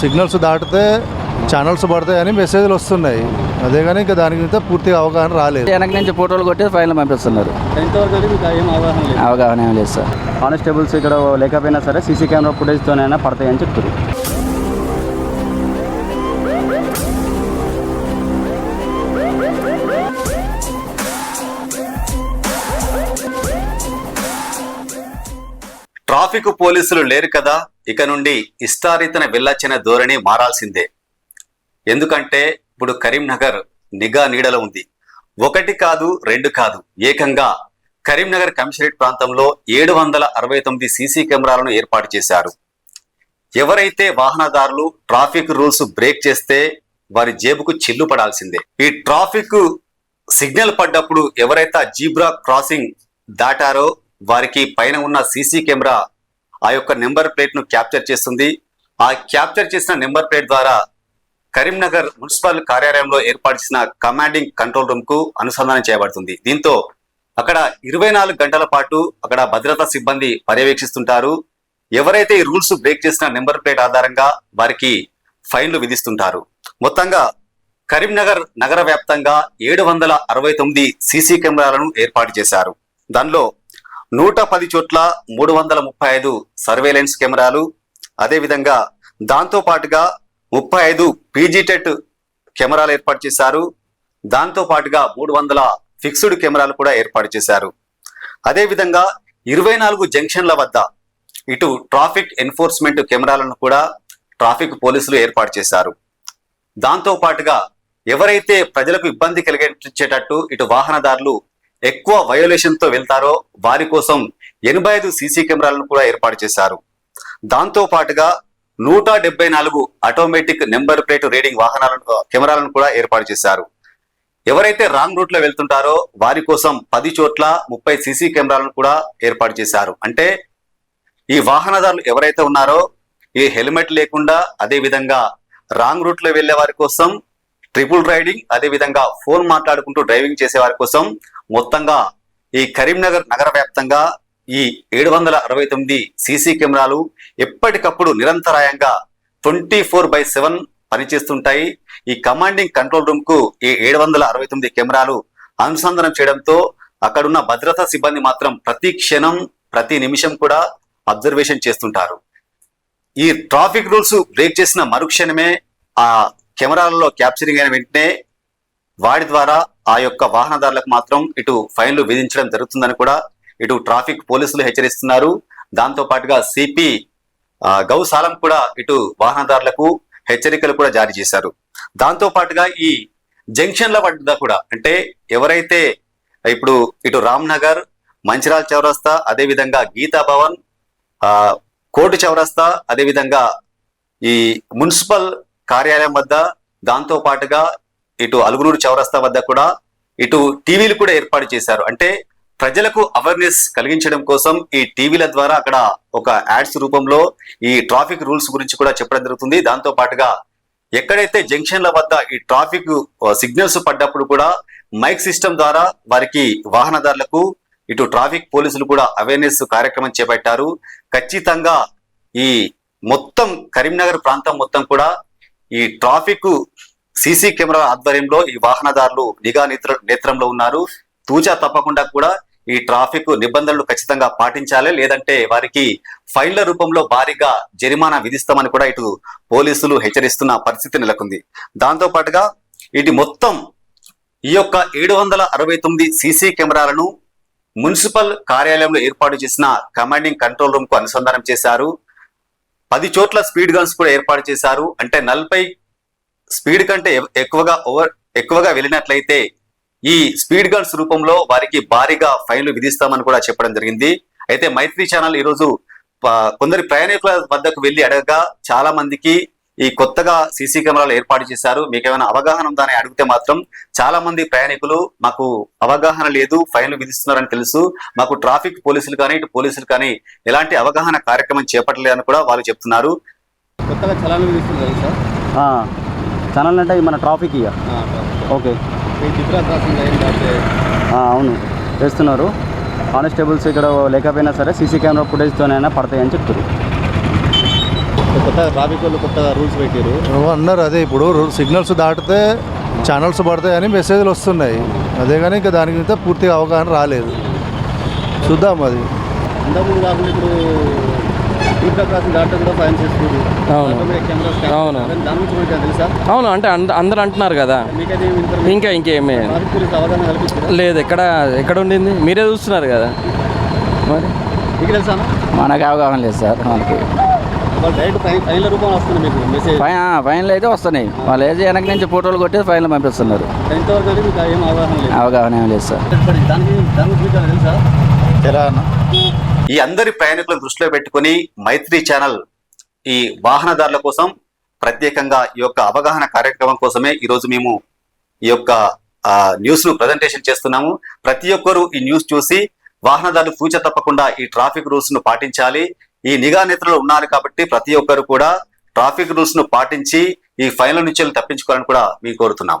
Signals దాటితే channels పడతాయి అని మెసేజ్లు వస్తున్నాయి. అదే కానీ ఇంకా దాని గురించి పూర్తిగా అవగాహన రాలేదు. వెనక నుంచి ఫోటోలు కొట్టి ఫైల్ పంపిస్తున్నారు. అవగాహన లేదు? అవగాహన ఏం లేదు సార్. కానిస్టేబుల్స్ ఇక్కడ లేకపోయినా సరే సీసీ కెమెరా ఫుటేజ్తోనైనా పడతాయని చెప్తారు ట్రాఫిక్ పోలీసులు లేరు కదా ఇక నుండి ఇష్టారీతన వెళ్ళచ్చిన ధోరణి మారాల్సిందే. ఎందుకంటే ఇప్పుడు కరీంనగర్ నిఘా నీడలో ఉంది. ఒకటి కాదు రెండు కాదు ఏకంగా కరీంనగర్ కమిషనరేట్ ప్రాంతంలో ఏడు వందల అరవై తొమ్మిది సీసీ కెమెరాలను ఏర్పాటు చేశారు. ఎవరైతే వాహనదారులు ట్రాఫిక్ రూల్స్ బ్రేక్ చేస్తే వారి జేబుకు చిల్లు పడాల్సిందే. ఈ ట్రాఫిక్ సిగ్నల్ పడ్డప్పుడు ఎవరైతే జీబ్రా క్రాసింగ్ దాటారో వారికి పైన ఉన్న సీసీ కెమెరా ఆ యొక్క నెంబర్ ప్లేట్ను క్యాప్చర్ చేస్తుంది. ఆ క్యాప్చర్ చేసిన నెంబర్ ప్లేట్ ద్వారా కరీంనగర్ మున్సిపల్ కార్యాలయంలో ఏర్పాటు చేసిన కమాండింగ్ కంట్రోల్ రూమ్కు అనుసంధానం చేయబడుతుంది. దీంతో అక్కడ ఇరవై నాలుగు గంటల పాటు అక్కడ భద్రతా సిబ్బంది పర్యవేక్షిస్తుంటారు. ఎవరైతే ఈ రూల్స్ బ్రేక్ చేసిన నెంబర్ ప్లేట్ ఆధారంగా వారికి ఫైన్లు విధిస్తుంటారు. మొత్తంగా కరీంనగర్ నగర వ్యాప్తంగా ఏడు వందల అరవై తొమ్మిది సీసీ కెమెరాలను ఏర్పాటు చేశారు. దానిలో నూట పది చోట్ల మూడు వందల ముప్పై ఐదు సర్వేలెన్స్ కెమెరాలు. అదేవిధంగా దాంతో పాటుగా ముప్పై ఐదు పీజీటెట్ కెమెరాలు ఏర్పాటు చేశారు. దాంతో పాటుగా మూడు వందల ఫిక్స్డ్ కెమెరాలు కూడా ఏర్పాటు చేశారు. అదేవిధంగా ఇరవై నాలుగు జంక్షన్ల వద్ద ఇటు ట్రాఫిక్ ఎన్ఫోర్స్మెంట్ కెమెరాలను కూడా ట్రాఫిక్ పోలీసులు ఏర్పాటు చేశారు. దాంతో పాటుగా ఎవరైతే ప్రజలకు ఇబ్బంది కలిగించేటట్టు ఇటు వాహనదారులు ఎక్కువ వయోలేషన్తో వెళ్తారో వారి కోసం ఎనభై ఐదు సీసీ కెమెరాలను కూడా ఏర్పాటు చేశారు. దాంతో పాటుగా నూట డెబ్బై నాలుగు ఆటోమేటిక్ నెంబర్ ప్లేట్ రీడింగ్ వాహనాలను కెమెరాలను కూడా ఏర్పాటు చేశారు. ఎవరైతే రాంగ్ రూట్లో వెళ్తుంటారో వారి కోసం పది చోట్ల ముప్పై సీసీ కెమెరాలను కూడా ఏర్పాటు చేశారు. అంటే ఈ వాహనదారులు ఎవరైతే ఉన్నారో ఈ హెల్మెట్ లేకుండా అదే విధంగా రాంగ్ రూట్లో వెళ్ళే వారి కోసం ట్రిపుల్ రైడింగ్ అదే విధంగా ఫోన్ మాట్లాడుకుంటూ డ్రైవింగ్ చేసే వారి కోసం మొత్తంగా ఈ కరీంనగర్ నగర వ్యాప్తంగా ఈ ఏడు వందల అరవై తొమ్మిది సీసీ కెమెరాలు ఎప్పటికప్పుడు నిరంతరాయంగా ట్వంటీ ఫోర్ బై సెవెన్ పనిచేస్తుంటాయి. ఈ కమాండింగ్ కంట్రోల్ రూమ్కు ఈ ఏడు వందల అరవై తొమ్మిది కెమెరాలు అనుసంధానం చేయడంతో అక్కడున్న భద్రతా సిబ్బంది మాత్రం ప్రతి క్షణం ప్రతి నిమిషం కూడా అబ్జర్వేషన్ చేస్తుంటారు. ఈ ట్రాఫిక్ రూల్స్ బ్రేక్ చేసిన మరుక్షణమే ఆ కెమెరాలలో క్యాప్చరింగ్ అయిన వెంటనే వాడి ద్వారా ఆ యొక్క వాహనదారులకు మాత్రం ఇటు ఫైన్లు విధించడం జరుగుతుందని కూడా ఇటు ట్రాఫిక్ పోలీసులు హెచ్చరిస్తున్నారు. దాంతో పాటుగా సిపి గౌసాలం కూడా ఇటు వాహనదారులకు హెచ్చరికలు కూడా జారీ చేశారు. దాంతో పాటుగా ఈ జంక్షన్ల వద్ద కూడా అంటే ఎవరైతే ఇప్పుడు ఇటు రామ్నగర్ మంచిరాల్ చౌరస్తా అదే విధంగా గీతా భవన్ కోర్టు చౌరస్తా అదే విధంగా ఈ మున్సిపల్ కార్యాలయం వద్ద దాంతో పాటుగా ఇటు అలుగునూరు చౌరస్తా వద్ద కూడా ఇటు టీవీలు కూడా ఏర్పాటు చేశారు. అంటే ప్రజలకు అవేర్నెస్ కలిగించడం కోసం ఈ టీవీల ద్వారా అక్కడ ఒక యాడ్స్ రూపంలో ఈ ట్రాఫిక్ రూల్స్ గురించి కూడా చెప్పడం జరుగుతుంది. దాంతో పాటుగా ఎక్కడైతే జంక్షన్ల వద్ద ఈ ట్రాఫిక్ సిగ్నల్స్ పడ్డప్పుడు కూడా మైక్ సిస్టమ్ ద్వారా వారికి వాహనదారులకు ఇటు ట్రాఫిక్ పోలీసులు కూడా అవేర్నెస్ కార్యక్రమం చేపట్టారు. ఖచ్చితంగా ఈ మొత్తం కరీంనగర్ ప్రాంతం మొత్తం కూడా ఈ ట్రాఫిక్ సీసీ కెమెరా ఆధ్వర్యంలో ఈ వాహనదారులు నిఘా నేత్ర నేత్రంలో ఉన్నారు. తూచా తప్పకుండా కూడా ఈ ట్రాఫిక్ నిబంధనలు ఖచ్చితంగా పాటించాలి. లేదంటే వారికి ఫైళ్ళ రూపంలో భారీగా జరిమానా విధిస్తామని కూడా ఇటు పోలీసులు హెచ్చరిస్తున్న పరిస్థితి నెలకొంది. దాంతో పాటుగా ఇది మొత్తం ఈ యొక్క ఏడు వందల అరవై తొమ్మిది సీసీ కెమెరాలను మున్సిపల్ కార్యాలయంలో ఏర్పాటు చేసిన కమాండింగ్ కంట్రోల్ రూమ్కు అనుసంధానం చేశారు. పది చోట్ల స్పీడ్ గన్స్ కూడా ఏర్పాటు చేశారు. అంటే నలభై స్పీడ్ కంటే ఎక్కువగా ఓవర్ ఎక్కువగా వెళ్ళినట్లయితే ఈ స్పీడ్ గన్స్ రూపంలో వారికి భారీగా ఫైన్లు విధిస్తామని కూడా చెప్పడం జరిగింది. అయితే మైత్రి ఛానల్ ఈరోజు కొందరి ప్రయాణికుల వద్దకు వెళ్ళి అడగగా చాలా మందికి ఈ కొత్తగా సీసీ కెమెరాలు ఏర్పాటు చేశారు. మీకు ఏమైనా అవగాహన ఉందా అని అడిగితే మాత్రం చాలా మంది ప్రయాణికులు మాకు అవగాహన లేదు ఫైన్లు విధిస్తున్నారని తెలుసు. మాకు ట్రాఫిక్ పోలీసులు కానీ ఇటు పోలీసులు కానీ ఎలాంటి అవగాహన కార్యక్రమం చేపట్టలేదని కూడా వాళ్ళు చెప్తున్నారు. కొత్తగా కదా సార్. ఛానల్ అంటే మన ట్రాఫిక్ ఇక. ఓకే అవును. చేస్తున్నారు కానిస్టేబుల్స్ ఇక్కడ లేకపోయినా సరే సీసీ కెమెరా ఫుటేజ్తోనైనా పడతాయని చెప్తారు కొత్త ట్రాఫిక్ వాళ్ళు కొత్త రూల్స్ పెట్టారు అన్నారు అదే ఇప్పుడు. సిగ్నల్స్ దాటితే ఛానల్స్ పడతాయని మెసేజ్లు వస్తున్నాయి. అదే కానీ ఇంకా దాని మీద పూర్తిగా అవగాహన రాలేదు. చూద్దాం అది. ఇంతకుముందు కాకుండా ఇప్పుడు అవును. అవును. అంటే అంద అందరు అంటున్నారు కదా. ఇంకా ఇంకేమి లేదు ఎక్కడ ఎక్కడ ఉండింది? మీరే చూస్తున్నారు కదా. మరి? మనకు అవగాహన లేదు సార్ మనకి. వాళ్ళు డైరెక్ట్ ఫైన్ ఫైన్ల అయితే వస్తున్నాయి. వాళ్ళు ఏది వెనక నుంచి ఫోటోలు కొట్టి ఫైన్లు పంపిస్తున్నారు. అవగాహన ఏం లేదు సార్. ఈ అందరి ప్రయాణికులను దృష్టిలో పెట్టుకుని మైత్రి ఛానల్ ఈ వాహనదారుల కోసం ప్రత్యేకంగా ఈ యొక్క అవగాహన కార్యక్రమం కోసమే ఈరోజు మేము ఈ యొక్క న్యూస్ను ప్రజెంటేషన్ చేస్తున్నాము. ప్రతి ఒక్కరూ ఈ న్యూస్ చూసి వాహనదారులు పూచ తప్పకుండా ఈ ట్రాఫిక్ రూల్స్ను పాటించాలి. ఈ నిఘా నేతలు ఉన్నారు కాబట్టి ప్రతి ఒక్కరు కూడా ట్రాఫిక్ రూల్స్ను పాటించి ఈ ఫైన్ల నుంచి తప్పించుకోవాలని కూడా మేము కోరుతున్నాం.